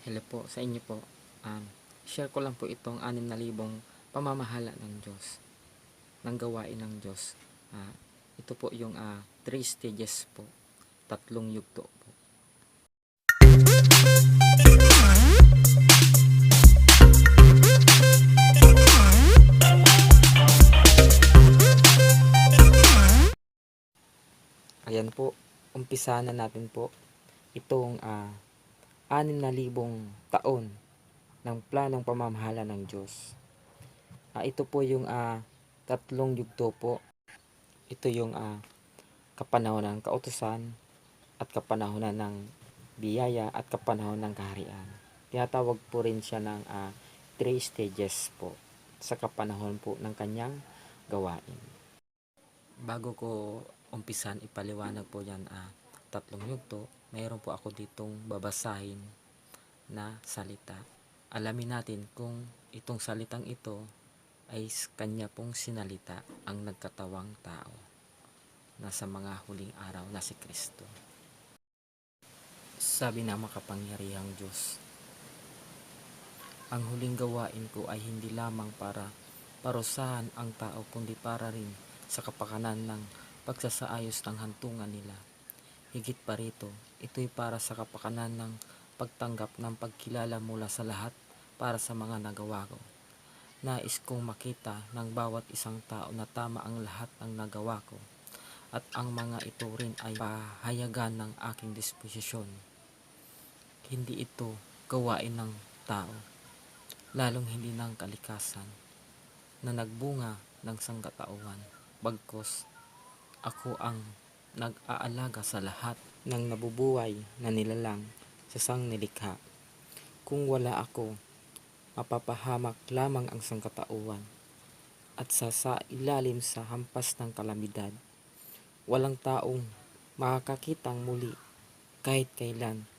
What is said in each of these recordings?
Hello po sa inyo po. Um, share ko lang po itong 6,000 pamamahala ng Diyos. Ng gawain ng Diyos. Uh, ito po yung ah, 3 uh, stages po. Tatlong yugto po. Ayan po, umpisa na natin po itong uh, 6,000 taon ng planong pamamahala ng Diyos. Uh, ito po yung uh, tatlong yugto po. Ito yung ah, uh, kapanahon ng kautosan at kapanahonan ng biyaya at kapanahon ng kaharian. Tinatawag po rin siya ng uh, three stages po sa kapanahon po ng kanyang gawain. Bago ko umpisan, ipaliwanag po yan uh, tatlong yugto mayroon po ako ditong babasahin na salita. Alamin natin kung itong salitang ito ay kanya pong sinalita ang nagkatawang tao na sa mga huling araw na si Kristo. Sabi ng makapangyarihang Diyos, ang huling gawain ko ay hindi lamang para parusahan ang tao kundi para rin sa kapakanan ng pagsasaayos ng hantungan nila. Higit pa rito, ito'y para sa kapakanan ng pagtanggap ng pagkilala mula sa lahat para sa mga nagawa ko. Nais kong makita ng bawat isang tao na tama ang lahat ng nagawa ko at ang mga ito rin ay pahayagan ng aking disposisyon. Hindi ito gawain ng tao, lalong hindi ng kalikasan na nagbunga ng sangkatauhan. Bagkos, ako ang nag-aalaga sa lahat ng nabubuhay na nilalang sa sang nilikha. Kung wala ako, mapapahamak lamang ang sangkatauhan at sa sa ilalim sa hampas ng kalamidad. Walang taong makakakitang muli kahit kailan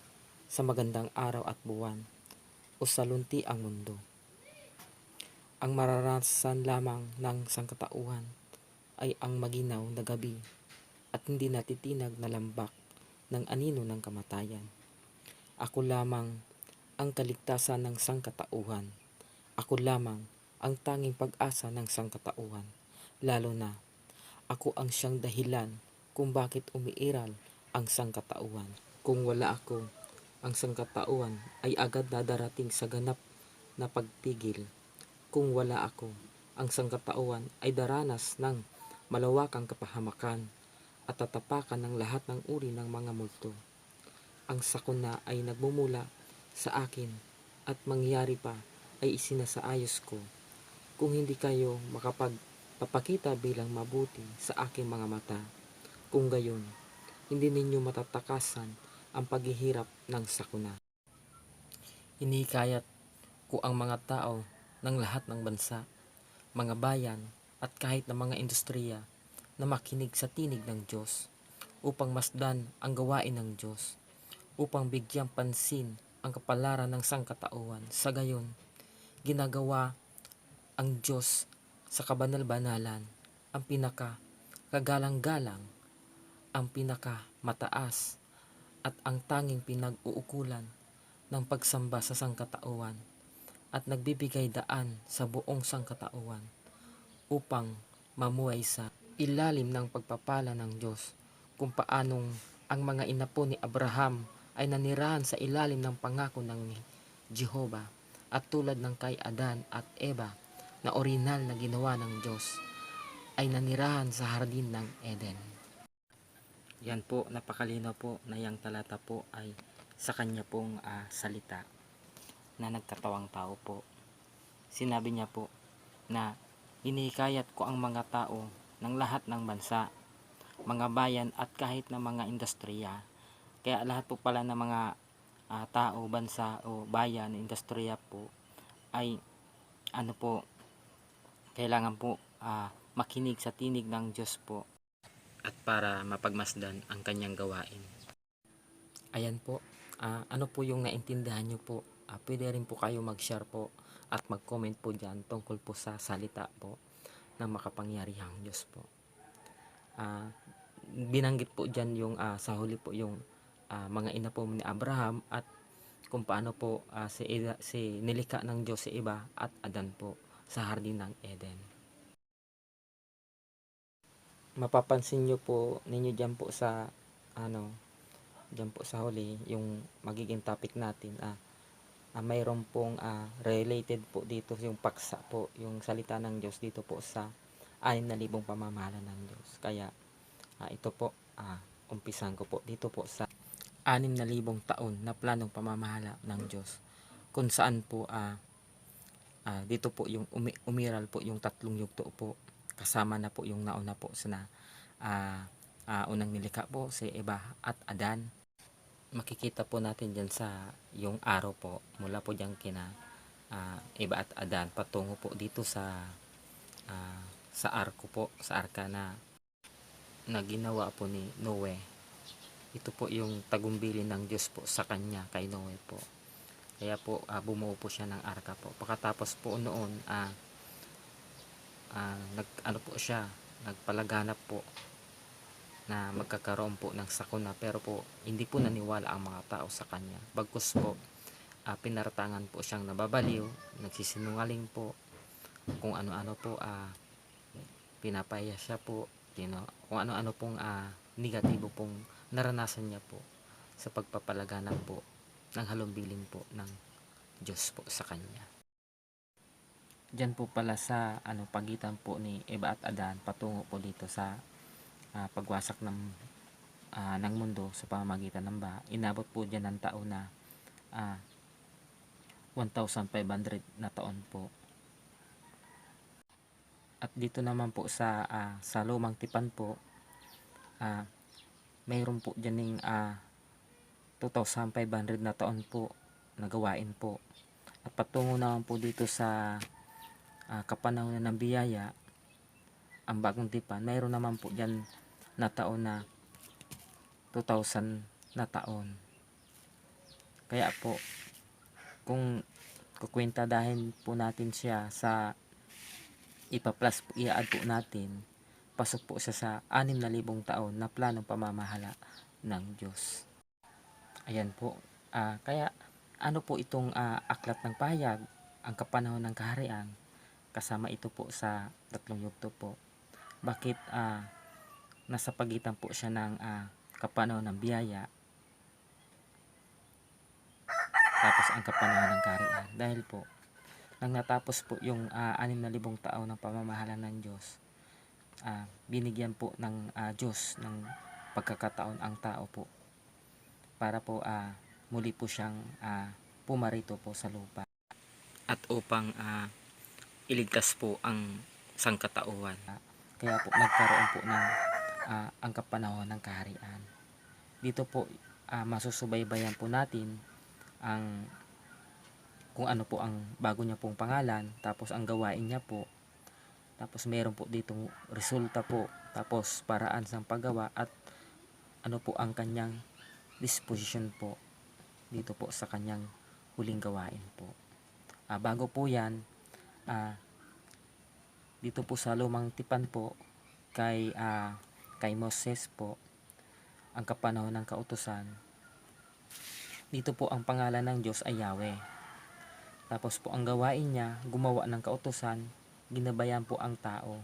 sa magandang araw at buwan o sa lunti ang mundo. Ang mararanasan lamang ng sangkatauhan ay ang maginaw na gabi at hindi natitinag na lambak ng anino ng kamatayan. Ako lamang ang kaligtasan ng sangkatauhan. Ako lamang ang tanging pag-asa ng sangkatauhan. Lalo na, ako ang siyang dahilan kung bakit umiiral ang sangkatauhan. Kung wala ako, ang sangkatauhan ay agad dadarating sa ganap na pagtigil. Kung wala ako, ang sangkatauhan ay daranas ng malawakang kapahamakan at tatapakan ng lahat ng uri ng mga multo. Ang sakuna ay nagmumula sa akin at mangyari pa ay isinasaayos ko. Kung hindi kayo makapagpapakita bilang mabuti sa aking mga mata, kung gayon, hindi ninyo matatakasan ang paghihirap ng sakuna. Hinikayat ko ang mga tao ng lahat ng bansa, mga bayan at kahit na mga industriya na makinig sa tinig ng Diyos upang masdan ang gawain ng Diyos, upang bigyang pansin ang kapalaran ng sangkatauhan. Sa gayon, ginagawa ang Diyos sa kabanal-banalan ang pinaka kagalang-galang, ang pinaka mataas at ang tanging pinag-uukulan ng pagsamba sa sangkatauhan at nagbibigay daan sa buong sangkatauhan upang mamuhay sa ilalim ng pagpapala ng Diyos kung paanong ang mga inapo ni Abraham ay nanirahan sa ilalim ng pangako ng Jehovah at tulad ng kay Adan at Eva na orinal na ginawa ng Diyos ay nanirahan sa hardin ng Eden. Yan po, napakalinaw po na yung talata po ay sa kanya pong ah, salita na nagkatawang tao po. Sinabi niya po na inikayat ko ang mga tao ng lahat ng bansa, mga bayan at kahit na mga industriya. Kaya lahat po pala ng mga ah, tao, bansa o bayan, industriya po ay ano po, kailangan po ah, makinig sa tinig ng Diyos po at para mapagmasdan ang kanyang gawain. Ayan po, ah, ano po yung naintindihan nyo po? Ah, pwede rin po kayo mag-share po at mag-comment po dyan tungkol po sa salita po ng makapangyarihang Diyos po. Ah, binanggit po dyan yung ah, sa huli po yung ah, mga ina po ni Abraham at kung paano po ah, si, Eda- si nilika ng Diyos si Eva at Adan po sa hardin ng Eden. Mapapansin nyo po ninyo dyan po sa ano dyan po sa huli yung magiging topic natin ah, ah mayroon pong ah, related po dito yung paksa po yung salita ng Diyos dito po sa anim na libong pamamahala ng Diyos. Kaya ah, ito po ah, umpisan ko po dito po sa anim na libong taon na planong pamamahala ng Diyos. Kung saan po ah, ah, dito po yung umi- umiral po yung tatlong yugto po. Kasama na po yung nauna po sa ah, ah, unang nilikha po si Eva at Adan makikita po natin dyan sa yung araw po mula po dyan kina ah, Eva at Adan patungo po dito sa ah, sa arko po sa arka na na ginawa po ni Noe. Ito po yung tagumpili ng Diyos po sa kanya kay Noe po. Kaya po ah, bumuo po siya ng arka po. Pagkatapos po noon ah, ah, nag ano po siya nagpalaganap po na magkakaroon po ng sakuna pero po hindi po naniwala ang mga tao sa kanya. Bagkus po ah, pinaratangan po siyang nababaliw nagsisinungaling po kung ano-ano po ah, pinapaya siya po you know, kung ano-ano pong ah, negatibo pong naranasan niya po sa pagpapalaganap po ng halumbiling po ng Diyos po sa kanya. Diyan po pala sa ano pagitan po ni Eva at Adan patungo po dito sa ah, pagwasak ng ah, ng mundo sa pamamagitan ng baha. Inabot po diyan ng taon na ah, 1,500 na taon po. At dito naman po sa ah, sa lumang tipan po ah, mayroon po diyan ning ah, 2,500 na taon po na gawain po. At patungo naman po dito sa ah, kapanahonan ng biyaya ang bagong tipan mayroon naman po dyan na taon na 2,000 na taon. Kaya po kung kukwenta dahil po natin siya sa ipa-plus po, i-add po natin pasok po siya sa 6,000 taon na planong pamamahala ng Diyos. Ayan po. Ah, kaya ano po itong ah, aklat ng pahayag? Ang kapanahon ng kaharian kasama ito po sa tatlong yugto po. Bakit ah, nasa pagitan po siya ng ah, kapanahon ng biyaya tapos ang kapanahon ng kaharian. Dahil po, nang natapos po yung ah, anim na libong taon ng pamamahala ng Diyos, ah, binigyan po ng ah, Diyos ng pagkakataon ang tao po para po ah, muli po siyang ah, pumarito po sa lupa at upang ah, iligtas po ang sangkatauhan. Kaya po nagkaroon po ng ah, ang kapanahon ng kaharian. Dito po ah, masusubaybayan po natin ang kung ano po ang bago niya pong pangalan, tapos ang gawain niya po, tapos meron po ditong resulta po, tapos paraan sa paggawa at ano po ang kanyang disposition po dito po sa kanyang huling gawain po. Ah, bago po yan, ah, dito po sa lumang tipan po kay ah, kay Moses po ang kapanahon ng kautusan. Dito po ang pangalan ng Diyos ay Yahweh. Tapos po ang gawain niya gumawa ng kautusan ginabayan po ang tao.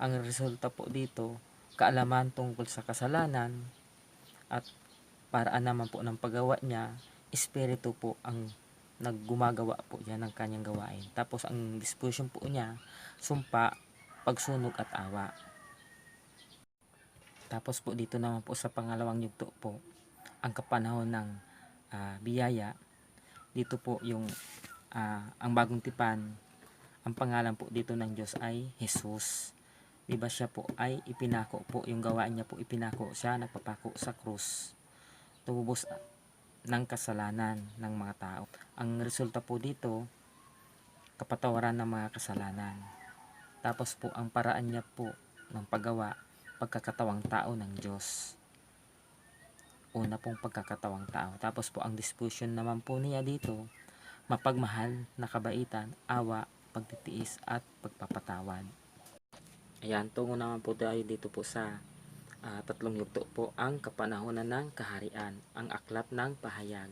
Ang resulta po dito kaalaman tungkol sa kasalanan at paraan naman po ng paggawa niya espiritu po ang naggumagawa po niya ng kanyang gawain tapos ang disposition po niya sumpa, pagsunog at awa. Tapos po dito naman po sa pangalawang yugto po, ang kapanahon ng ah, biyaya. Dito po yung ah, ang bagong tipan, ang pangalan po dito ng Diyos ay Jesus. Di ba siya po ay ipinako po, yung gawain niya po ipinako siya, nagpapako sa krus. Tumubos ng kasalanan ng mga tao. Ang resulta po dito, kapatawaran ng mga kasalanan. Tapos po ang paraan niya po ng paggawa, pagkakatawang tao ng Diyos. Una pong pagkakatawang tao. Tapos po ang disposition naman po niya dito, mapagmahal, nakabaitan, awa, pagtitiis at pagpapatawad. Ayan, tungo naman po tayo dito po sa ah, tatlong yugto po ang kapanahonan ng kaharian, ang aklat ng pahayag.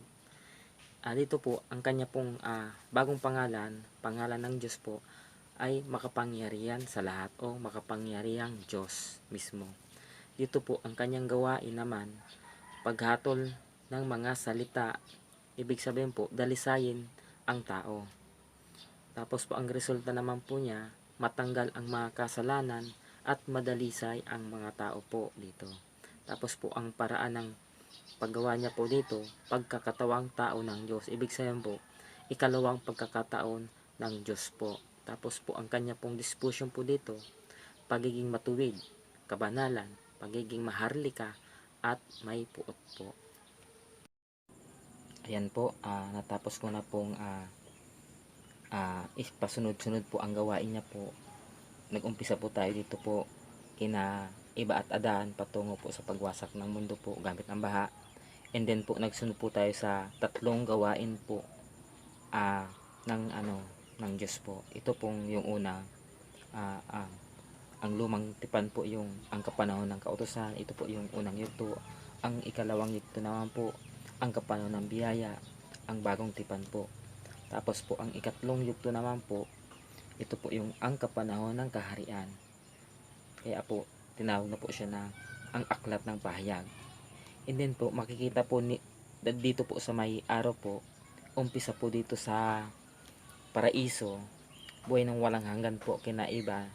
Ah, dito po, ang kanya pong ah, bagong pangalan, pangalan ng Diyos po, ay makapangyarihan sa lahat o makapangyarihang Diyos mismo. Dito po, ang kanyang gawain naman, paghatol ng mga salita, ibig sabihin po, dalisayin ang tao. Tapos po, ang resulta naman po niya, matanggal ang mga kasalanan at madalisay ang mga tao po dito. Tapos po, ang paraan ng paggawa niya po dito, pagkakatawang tao ng Diyos. Ibig sabihin po, ikalawang pagkakataon ng Diyos po. Tapos po, ang kanya pong disposition po dito, pagiging matuwid, kabanalan, pagiging maharlika, at may puot po. Ayan po, ah, natapos ko na pong ah, ah, pasunod-sunod po ang gawain niya po. Nag-umpisa po tayo dito po kina Iba at Adan patungo po sa pagwasak ng mundo po gamit ang baha. And then po nagsunod po tayo sa tatlong gawain po ah, ng ano ng Diyos po. Ito pong yung una ah, ah, ang lumang tipan po yung ang kapanahon ng kautosan. Ito po yung unang yugto. Ang ikalawang yugto naman po ang kapanahon ng biyaya, ang bagong tipan po. Tapos po ang ikatlong yugto naman po ito po yung ang kapanahon ng kaharian. Kaya po tinawag na po siya na ang aklat ng pahayag. And then po, makikita po ni, dito po sa may araw po, umpisa po dito sa paraiso, buhay ng walang hanggan po kina iba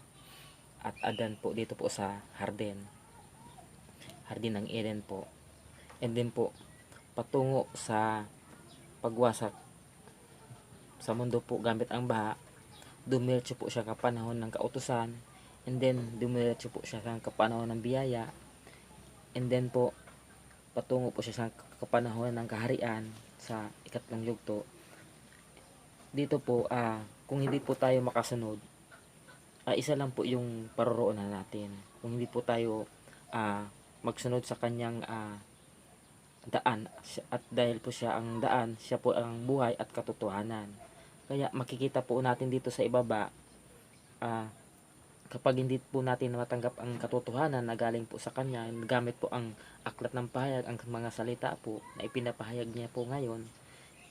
at adan po dito po sa Harden. Harden ng Eden po. And then po, patungo sa pagwasak sa mundo po gamit ang baha, dumiretso po siya kapanahon ng kautusan and then dumiretso po siya sa kapanahon ng biyaya and then po patungo po siya sa kapanahon ng kaharian sa ikatlong yugto dito po ah kung hindi po tayo makasunod ah, isa lang po yung paroroonan natin. Kung hindi po tayo ah, magsunod sa kanyang ah, daan at dahil po siya ang daan siya po ang buhay at katotohanan kaya makikita po natin dito sa ibaba ah, kapag hindi po natin matanggap ang katotohanan na galing po sa kanya, gamit po ang aklat ng pahayag, ang mga salita po na ipinapahayag niya po ngayon,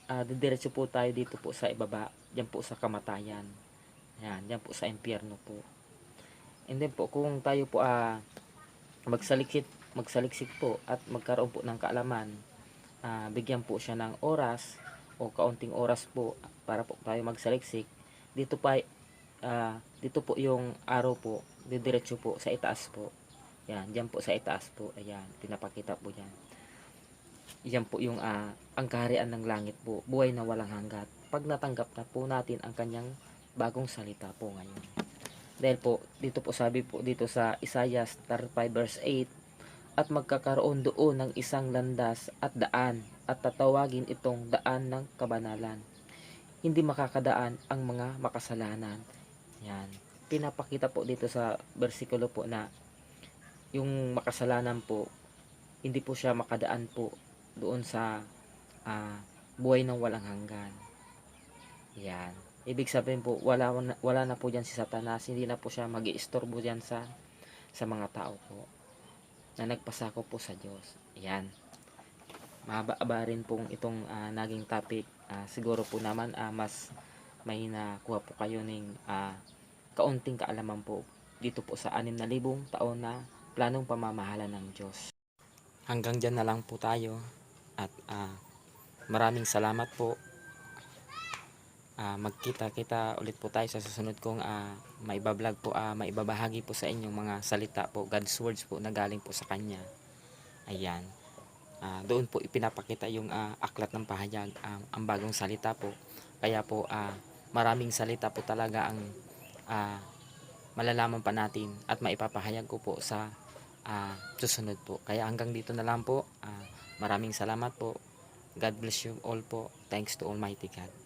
ah didiretso po tayo dito po sa ibaba, diyan po sa kamatayan. Yan, diyan po sa impyerno po. And then po, kung tayo po ah, magsaliksik, magsaliksik po at magkaroon po ng kaalaman, ah, bigyan po siya ng oras o kaunting oras po para po tayo magsaliksik, dito pa ah, dito po yung araw po, didiretso po sa itaas po. Yan, diyan po sa itaas po. Ayan, pinapakita po yan. Yan po yung ah, ang kaharian ng langit po, buhay na walang hanggat. Pag natanggap na po natin ang kanyang bagong salita po ngayon. Dahil po, dito po sabi po dito sa Isaiah 35 verse 8, at magkakaroon doon ng isang landas at daan at tatawagin itong daan ng kabanalan. Hindi makakadaan ang mga makasalanan. Yan. Pinapakita po dito sa bersikulo po na yung makasalanan po, hindi po siya makadaan po doon sa ah, buhay ng walang hanggan. Yan. Ibig sabihin po, wala, wala na po dyan si Satanas, hindi na po siya mag iistorbo dyan sa, sa mga tao po na nagpasako po sa Diyos. Yan. Mahaba-aba rin pong itong ah, naging topic. Ah, siguro po naman ah, mas may nakuha po kayo ng ah, kaunting kaalaman po dito po sa 6,000 taon na planong pamamahala ng Diyos. Hanggang dyan na lang po tayo at ah, maraming salamat po. Ah, magkita-kita ulit po tayo sa susunod kong ah, maibablog po, ah, maibabahagi po sa inyong mga salita po, God's words po na galing po sa Kanya. Ayan. Ah, doon po ipinapakita yung ah, aklat ng pahayag, ah, ang bagong salita po. Kaya po ah, maraming salita po talaga ang ah, malalaman pa natin at maipapahayag ko po sa ah, susunod po. Kaya hanggang dito na lang po. Ah, maraming salamat po. God bless you all po. Thanks to Almighty God.